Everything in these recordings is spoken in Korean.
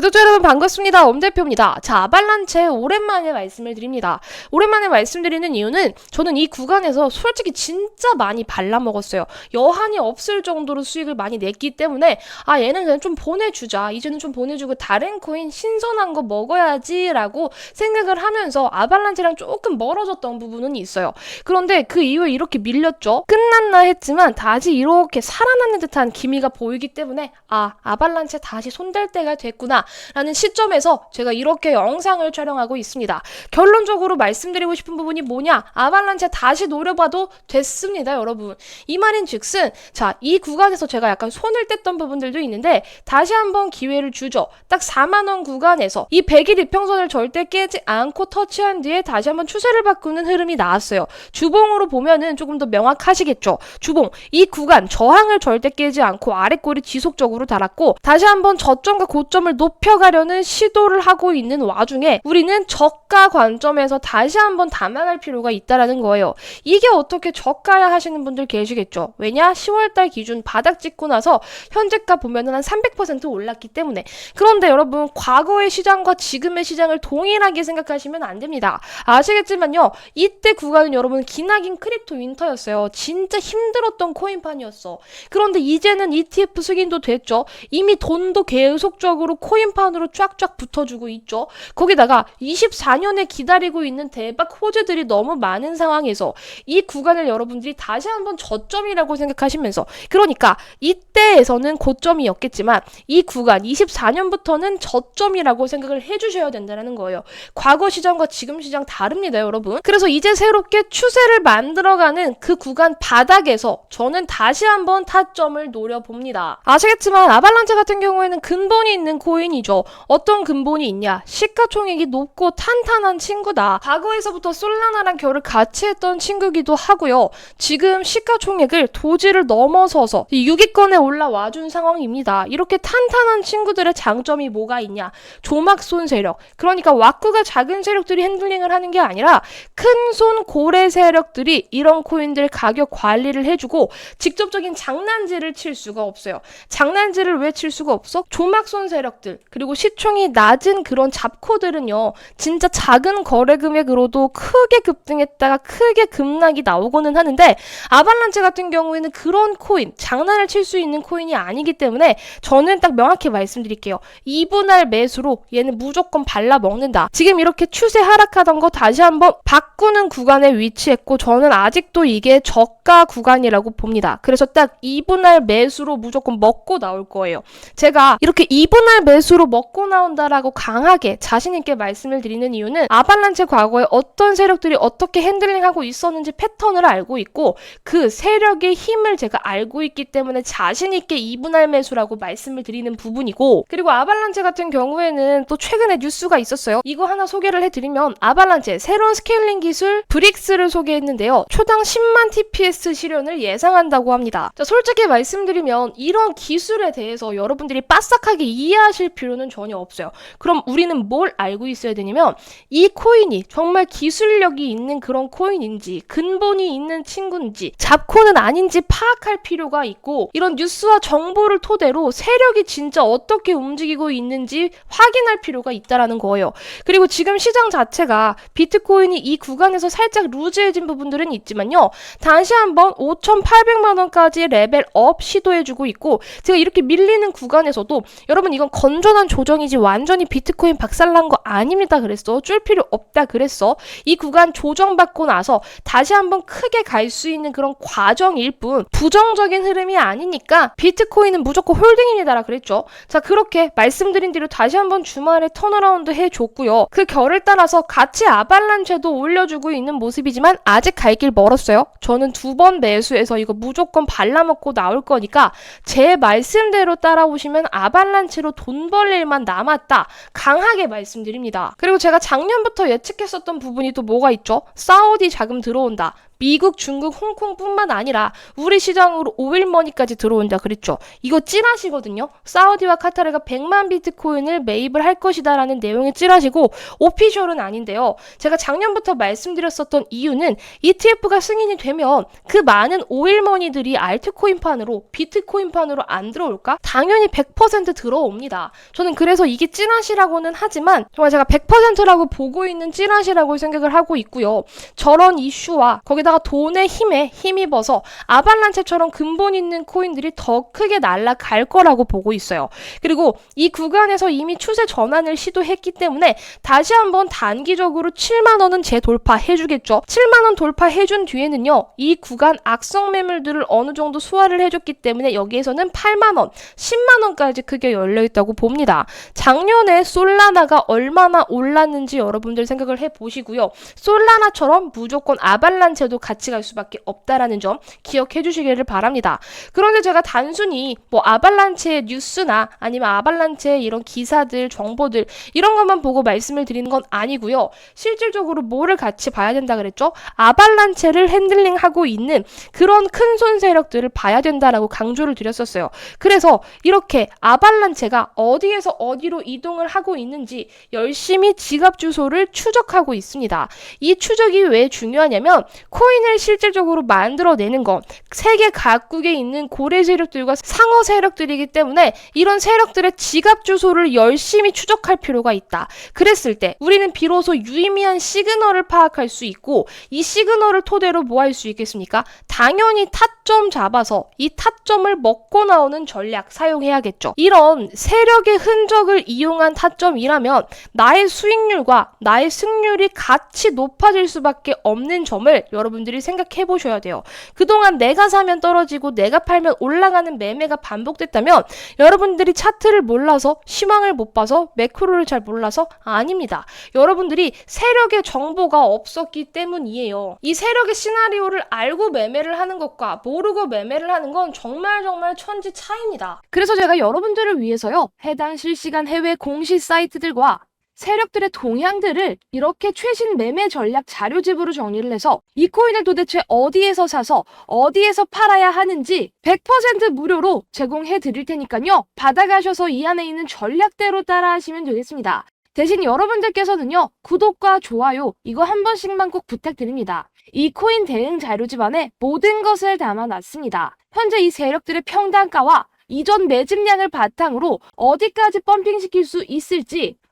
구독자 여러분 반갑습니다. 엄대표입니다. 자, 아발란체 오랜만에 말씀을 드립니다. 오랜만에 말씀드리는 이유는 저는 이 구간에서 솔직히 진짜 많이 발라먹었어요. 여한이 없을 정도로 수익을 많이 냈기 때문에 아 얘는 그냥 좀 보내주자. 이제는 좀 보내주고 다른 코인 신선한 거 먹어야지라고 생각을 하면서 아발란체랑 조금 멀어졌던 부분은 있어요. 그런데 그 이후에 이렇게 밀렸죠. 끝났나 했지만 다시 이렇게 살아나는 듯한 기미가 보이기 때문에 아 아발란체 다시 손댈 때가 됐구나 라는 시점에서 제가 이렇게 영상을 촬영하고 있습니다. 결론적으로 말씀드리고 싶은 부분이 뭐냐? 아발란체 다시 노려봐도 됐습니다, 여러분. 이 말인 즉슨, 자, 이 구간에서 제가 약간 손을 뗐던 부분들도 있는데, 다시 한번 기회를 주죠. 딱 4만원 구간에서 이 100일 이평선을 절대 깨지 않고 터치한 뒤에 다시 한번 추세를 바꾸는 흐름이 나왔어요. 주봉으로 보면은 조금 더 명확하시겠죠. 주봉, 이 구간, 저항을 절대 깨지 않고 아래 꼬리 지속적으로 달았고, 다시 한번 저점과 고점을 높 여가려는 시도를 하고 있는 와중에 우리는 저가 관점에서 다시 한번 담아갈 필요가 있다라는 거예요. 이게 어떻게 저가야 하시는 분들 계시겠죠. 왜냐? 10월달 기준 바닥 찍고 나서 현재가 보면은 한 300% 올랐기 때문에. 그런데 여러분, 과거의 시장과 지금의 시장을 동일하게 생각하시면 안 됩니다. 아시겠지만요. 이때 구간은 여러분 기나긴 크립토 윈터였어요. 진짜 힘들었던 코인판이었어. 그런데 이제는 ETF 승인도 됐죠. 이미 돈도 계속적으로 코인 판으로 쫙쫙 붙어주고 있죠. 거기다가 24년에 기다리고 있는 대박 호재들이 너무 많은 상황에서 이 구간을 여러분들이 다시 한번 저점이라고 생각하시면서 그러니까 이때에서는 고점이었겠지만 이 구간 24년부터는 저점이라고 생각을 해주셔야 된다는 거예요. 과거 시장과 지금 시장 다릅니다, 여러분. 그래서 이제 새롭게 추세를 만들어가는 그 구간 바닥에서 저는 다시 한번 타점을 노려봅니다. 아시겠지만 아발란체 같은 경우에는 근본이 있는 코인이 죠. 어떤 근본이 있냐? 시가총액이 높고 탄탄한 친구다. 과거에서부터 솔라나랑 결을 같이 했던 친구기도 하고요. 지금 시가총액을 도지를 넘어서서 6위권에 올라와 준 상황입니다. 이렇게 탄탄한 친구들의 장점이 뭐가 있냐? 조막손 세력. 그러니까 왁구가 작은 세력들이 핸들링을 하는 게 아니라 큰 손 고래 세력들이 이런 코인들 가격 관리를 해주고 직접적인 장난질을 칠 수가 없어요. 장난질을 왜 칠 수가 없어? 조막손 세력들 그리고 시총이 낮은 그런 잡코들은요 진짜 작은 거래 금액으로도 크게 급등했다가 크게 급락이 나오고는 하는데 아발란체 같은 경우에는 그런 코인 장난을 칠 수 있는 코인이 아니기 때문에 저는 딱 명확히 말씀드릴게요. 2분할 매수로 얘는 무조건 발라 먹는다. 지금 이렇게 추세 하락하던 거 다시 한번 바꾸는 구간에 위치했고 저는 아직도 이게 저가 구간이라고 봅니다. 그래서 딱 2분할 매수로 무조건 먹고 나올 거예요. 제가 이렇게 2분할 매수로 먹고 나온다라고 강하게 자신있게 말씀을 드리는 이유는 아발란체 과거에 어떤 세력들이 어떻게 핸들링하고 있었는지 패턴을 알고 있고 그 세력의 힘을 제가 알고 있기 때문에 자신있게 2분할 매수라고 말씀을 드리는 부분이고 그리고 아발란체 같은 경우에는 또 최근에 뉴스가 있었어요. 이거 하나 소개를 해드리면 아발란체 새로운 스케일링 기술 브릭스를 소개했는데요. 초당 10만 TPS 실현을 예상한다고 합니다. 자, 솔직히 말씀드리면 이런 기술에 대해서 여러분들이 빠삭하게 이해하실 필요 는 전혀 없어요. 그럼 우리는 뭘 알고 있어야 되냐면 이 코인이 정말 기술력이 있는 그런 코인인지 근본이 있는 친구인지 잡코는 아닌지 파악할 필요가 있고 이런 뉴스와 정보를 토대로 세력이 진짜 어떻게 움직이고 있는지 확인할 필요가 있다라는 거예요. 그리고 지금 시장 자체가 비트코인이 이 구간에서 살짝 루즈해진 부분들은 있지만요. 다시 한번 5,800만 원까지 레벨 업 시도해주고 있고 제가 이렇게 밀리는 구간에서도 여러분 이건 건전한 조정이지 완전히 비트코인 박살난 거 아닙니다 그랬어. 줄 필요 없다 그랬어. 이 구간 조정받고 나서 다시 한번 크게 갈 수 있는 그런 과정일 뿐 부정적인 흐름이 아니니까 비트코인은 무조건 홀딩입니다라 그랬죠. 자 그렇게 말씀드린 대로 다시 한번 주말에 턴어라운드 해줬고요. 그 결을 따라서 같이 아발란체도 올려주고 있는 모습이지만 아직 갈 길 멀었어요. 저는 두 번 매수해서 이거 무조건 발라먹고 나올 거니까 제 말씀대로 따라오시면 아발란체로 돈 벌 일만 남았다. 강하게 말씀드립니다. 그리고 제가 작년부터 예측했었던 부분이 또 뭐가 있죠? 사우디 자금 들어온다. 미국, 중국, 홍콩뿐만 아니라 우리 시장으로 오일머니까지 들어온다 그랬죠. 이거 찌라시거든요. 사우디와 카타르가 100만 비트코인을 매입을 할 것이다라는 내용의 찌라시고 오피셜은 아닌데요. 제가 작년부터 말씀드렸었던 이유는 ETF가 승인이 되면 그 많은 오일머니들이 알트코인판으로 비트코인판으로 안 들어올까? 당연히 100% 들어옵니다. 저는 그래서 이게 찌라시라고는 하지만 정말 제가 100%라고 보고 있는 찌라시라고 생각을 하고 있고요. 저런 이슈와 거기다 가 돈의 힘에 힘입어서 아발란체처럼 근본 있는 코인들이 더 크게 날아갈 거라고 보고 있어요. 그리고 이 구간에서 이미 추세 전환을 시도했기 때문에 다시 한번 단기적으로 7만 원은 재돌파해 주겠죠. 7만 원 돌파해 준 뒤에는요. 이 구간 악성 매물들을 어느 정도 소화를 해 줬기 때문에 여기에서는 8만 원, 10만 원까지 크게 열려 있다고 봅니다. 작년에 솔라나가 얼마나 올랐는지 여러분들 생각을 해 보시고요. 솔라나처럼 무조건 아발란체도 같이 갈 수밖에 없다라는 점 기억해 주시기를 바랍니다. 그런데 제가 단순히 뭐 아발란체의 뉴스나 아니면 아발란체의 이런 기사들, 정보들 이런 것만 보고 말씀을 드리는 건 아니고요. 실질적으로 뭐를 같이 봐야 된다 그랬죠? 아발란체를 핸들링하고 있는 그런 큰 손 세력들을 봐야 된다라고 강조를 드렸었어요. 그래서 이렇게 아발란체가 어디에서 어디로 이동을 하고 있는지 열심히 지갑 주소를 추적하고 있습니다. 이 추적이 왜 중요하냐면 코인 을 실질적으로 만들어내는 건 세계 각국에 있는 고래 세력들과 상어 세력들이기 때문에 이런 세력들의 지갑 주소를 열심히 추적할 필요가 있다. 그랬을 때 우리는 비로소 유의미한 시그널을 파악할 수 있고 이 시그널을 토대로 뭐 할 수 있겠습니까? 당연히 타점 잡아서 이 타점을 먹고 나오는 전략 사용해야겠죠. 이런 세력의 흔적을 이용한 타점이라면 나의 수익률과 나의 승률이 같이 높아질 수밖에 없는 점을 여러분들이 생각해 보셔야 돼요. 그동안 내가 사면 떨어지고 내가 팔면 올라가는 매매가 반복됐다면 여러분들이 차트를 몰라서 시황을 못 봐서 매크로를 잘 몰라서 아닙니다. 여러분들이 세력의 정보가 없었기 때문이에요. 이 세력의 시나리오를 알고 매매를 하는 것과 모르고 매매를 하는 건 정말 정말 천지 차이입니다. 그래서 제가 여러분들을 위해서요. 해당 실시간 해외 공시 사이트들과 세력들의 동향들을 이렇게 최신 매매 전략 자료집으로 정리를 해서 이 코인을 도대체 어디에서 사서 어디에서 팔아야 하는지 100% 무료로 제공해 드릴 테니까요. 받아가셔서 이 안에 있는 전략대로 따라 하시면 되겠습니다. 대신 여러분들께서는요, 구독과 좋아요, 이거 한 번씩만 꼭 부탁드립니다. 이 코인 대응 자료집 안에 모든 것을 담아놨습니다. 현재 이 세력들의 평단가와 이전 매집량을 바탕으로 어디까지 펌핑시킬 수 있을지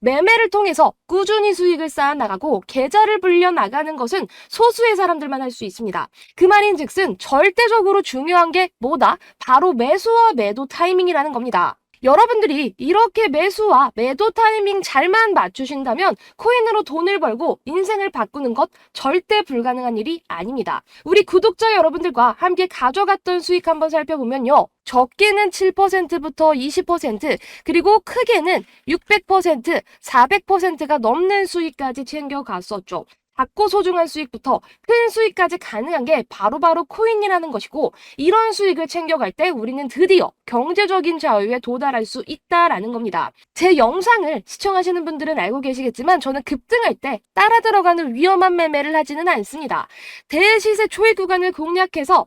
매매를 통해서 꾸준히 수익을 쌓아 나가고 계좌를 불려 나가는 것은 소수의 사람들만 할 수 있습니다. 그 말인 즉슨 절대적으로 중요한 게 뭐다? 바로 매수와 매도 타이밍이라는 겁니다. 여러분들이 이렇게 매수와 매도 타이밍 잘만 맞추신다면 코인으로 돈을 벌고 인생을 바꾸는 것 절대 불가능한 일이 아닙니다. 우리 구독자 여러분들과 함께 가져갔던 수익 한번 살펴보면요. 적게는 7%부터 20%, 그리고 크게는 600%, 400%가 넘는 수익까지 챙겨갔었죠. 작고 소중한 수익부터 큰 수익까지 가능한 게 바로 바로 코인이라는 것이고 이런 수익을 챙겨갈 때 우리는 드디어 경제적인 자유에 도달할 수 있다라는 겁니다. 제 영상을 시청하시는 분들은 알고 계시겠지만 저는 급등할 때 따라 들어가는 위험한 매매를 하지는 않습니다. 대시세 초입 구간을 공략해서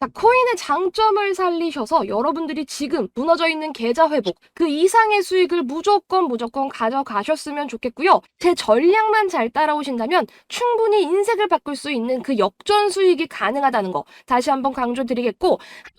자, 코인의 장점을 살리셔서 여러분들이 지금 무너져 있는 계좌 회복, 그 이상의 수익을 무조건 무조건 가져가셨으면 좋겠고요. 제 전략만 잘 따라오신다면 충분히 인생을 바꿀 수 있는 그 역전 수익이 가능하다는 거 다시 한번 강조드리겠고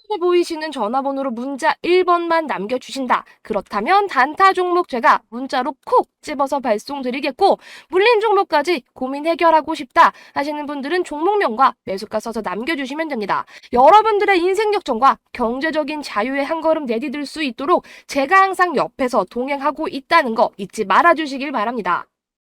화면에 보이시는 전화번호로 문자 1번만 남겨주신다. 그렇다면 단타 종목 제가 문자로 콕 집어서 발송드리겠고 물린 종목까지 고민 해결하고 싶다 하시는 분들은 종목명과 매수가 써서 남겨주시면 됩니다. 여러분들의 인생 역전과 경제적인 자유에 한 걸음 내디딜 수 있도록 제가 항상 옆에서 동행하고 있다는 거 잊지 말아주시길 바랍니다.